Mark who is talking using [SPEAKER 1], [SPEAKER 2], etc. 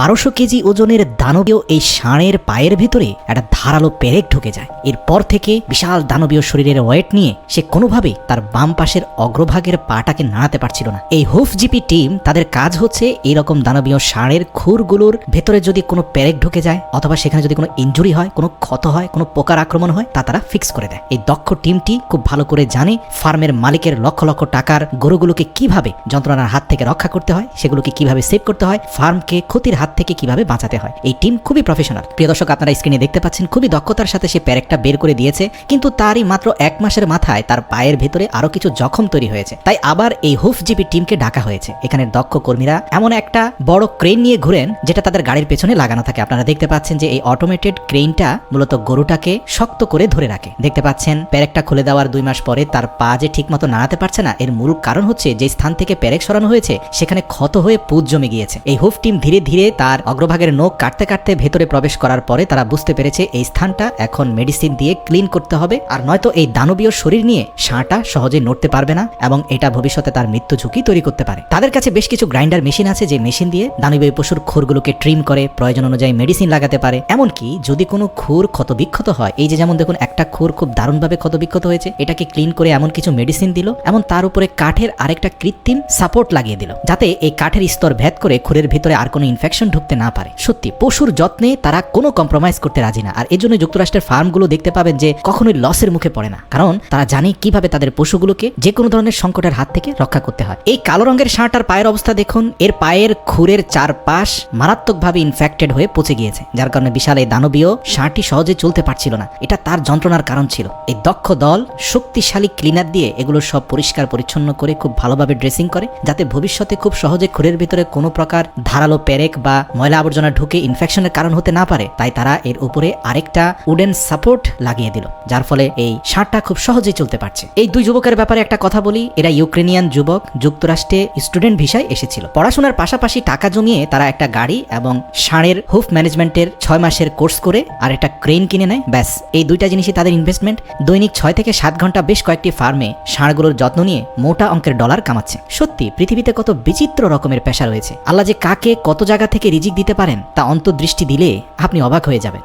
[SPEAKER 1] বারোশো কেজি ওজনের দানবীয় এই ষাঁড়ের পায়ের ভিতরে একটা ধারালো পেরেক ঢুকে যায়। এরপর থেকে বিশাল দানবীয় শরীরের ওয়েট নিয়ে সে কোনোভাবেই তার বাম পাশের অগ্রভাগের পাটাকে নাড়াতে পারছিল না। এই জিপি টিম তাদের কাজ হচ্ছে এইরকম দানবীয় ষাঁড়ের খুরগুলোর ভেতরে যদি কোনো পেরেক ঢুকে যায় অথবা সেখানে যদি কোনো ইঞ্জুরি হয়, কোনো ক্ষত হয়, কোনো পোকার আক্রমণ হয়, তা তারা ফিক্স করে দেয়। এই দক্ষ টিমটি খুব ভালো করে জানে ফার্মের মালিকের লক্ষ লক্ষ টাকার গরুগুলোকে কীভাবে যন্ত্রণার হাত থেকে রক্ষা করতে হয়, সেগুলোকে কীভাবে সেভ করতে হয়, ফার্মকে ক্ষতির হাত থেকে কীভাবে বাঁচাতে হয়। এই টিম খুবই প্রফেশনাল প্রিয় দর্শক, আপনারা স্ক্রিনে দেখতে পাচ্ছেন, খুবই দক্ষতার সাথে সে প্যারেকটা বের করে দিয়েছে, কিন্তু তারই মাত্র এক মাসের মাথায় তার পায়ের ভেতরে আরও কিছু জখম তৈরি হয়েছে। তাই আবার এই হুফ জিপি টিমকে ডাকা হয়েছে। এখানে দক্ষ কর্মীরা এমন একটা বড় ক্রেন নিয়ে ঘুরেন, যেটা তাদের গাড়ির পেছনে লাগানো থাকে। আপনারা দেখতে পাচ্ছেন যে এই অটোমেটেড ক্রেনটা মূলত গরুটাকে শক্ত করে ধরে রাখে। দেখতে পাচ্ছেন, প্যারেকটা খুলে দেওয়ার দুই মাস পরে তার পা যে ঠিক মতো নাড়াতে পারছে না, এর মূল কারণ হচ্ছে যে স্থান থেকে প্যারেক সরানো হয়েছে, সেখানে ক্ষত হয়ে পুজ জমে গিয়েছে। এই হুফ টিম ধীরে ধীরে তার অগ্রভাগের নখ কাটতে কাটতে ভেতরে প্রবেশ করার পরে তারা বুঝতে পেরেছে এই স্থানটা এখন মেডিসিন দিয়ে ক্লিন করতে হবে, আর নয়তো এই দানবীয় শরীর নিয়ে ষাঁটা সহজে নড়তে পারবে না এবং এটা ভবিষ্যতে তার মৃত্যু ঝুঁকি তৈরি করতে পারে। তাদের কাছে বেশ কিছু গ্রাইন্ডার মেশিন আছে যে মেশিন দিয়ে দানবীয় পশুর খুরগুলোকে ট্রিম করে প্রয়োজন অনুযায়ী মেডিসিন লাগাতে পারে। এমনকি যদি কোনো খুর ক্ষতবিক্ষত হয়, এই যে যেমন দেখুন একটা খুর খুব দারুণভাবে ক্ষতবিক্ষত হয়েছে, এটাকে ক্লিন করে এমন কিছু মেডিসিন দিল, এমন তার উপরে কাঠের আরেকটা কৃত্রিম সাপোর্ট লাগিয়ে দিল, যাতে এই কাঠের স্তর ভেদ করে খুরের ভিতরে আর কোনো ইনফেকশন ঢুকতে না পারে। সত্যি, পশুর যত্নে তারা কোনো কম্প্রোমাইজ করতে রাজি না। আর এজন্য যুক্তরাষ্ট্রের ফার্মগুলো দেখতে পাবেন যে কখনোই লসের মুখে পড়ে না। কারণ তারা জানে কীভাবে তাদের পশুগুলোকে যে কোনো ধরনের সংকটের হাত থেকে রক্ষা করতে হয়। এই কালো রঙের ষাঁড়টার পায়ের অবস্থা দেখুন, এর পায়ের খুরের চারপাশ মারাত্মকভাবে ইনফেক্টেড হয়ে পচে গিয়েছে। যার কারণে বিশাল এই দানবীয় ষাঁড়টি সহজে চলতে পারছিল না। এটা তার যন্ত্রণার কারণ ছিল। এই দক্ষ দল শক্তিশালী ক্লিনার দিয়ে এগুলো সব পরিষ্কার পরিচ্ছন্ন করে খুব ভালোভাবে ড্রেসিং করে, যাতে ভবিষ্যতে খুব সহজে খুরের ভিতরে কোনো প্রকার ধারালো পেরেক বা ময়লা আবর্জনা ঢুকে ইনফেকশনের কারণ হতে না পারে, তাই তারা এর উপরে আরেকটা উডেন সাপোর্ট লাগিয়ে দিল, যার ফলে এই ষাঁড়টা খুব সহজেই চলতে পারছে। এই দুই যুবকের ব্যাপারে একটা কথা বলি, এরা ইউক্রেনিয়ান যুবক, যুক্তরাষ্ট্রে স্টুডেন্ট ভিসায় এসেছিল। পড়াশোনার পাশাপাশি টাকা জমিয়ে তারা একটা গাড়ি এবং ষাঁড়ের হুফ ম্যানেজমেন্টের ছয় মাসের কোর্স করে আর একটা ক্রেন কিনে নেয়। ব্যাস, এই দুইটা জিনিসই তাদের ইনভেস্টমেন্ট দৈনিক ছয় থেকে সাত ঘণ্টা বেশ কয়েকটি ফার্মে ষাঁড়গুলোর যত্ন নিয়ে মোটা অঙ্কের ডলার কামাচ্ছে। সত্যি, পৃথিবীতে কত বিচিত্র রকমের পেশা রয়েছে। আল্লাহ যে কাকে কত জায়গা থেকে রিজিক দিতে পারেন তা অন্তর্দৃষ্টি দিলে আপনি অবাক হয়ে যাবেন।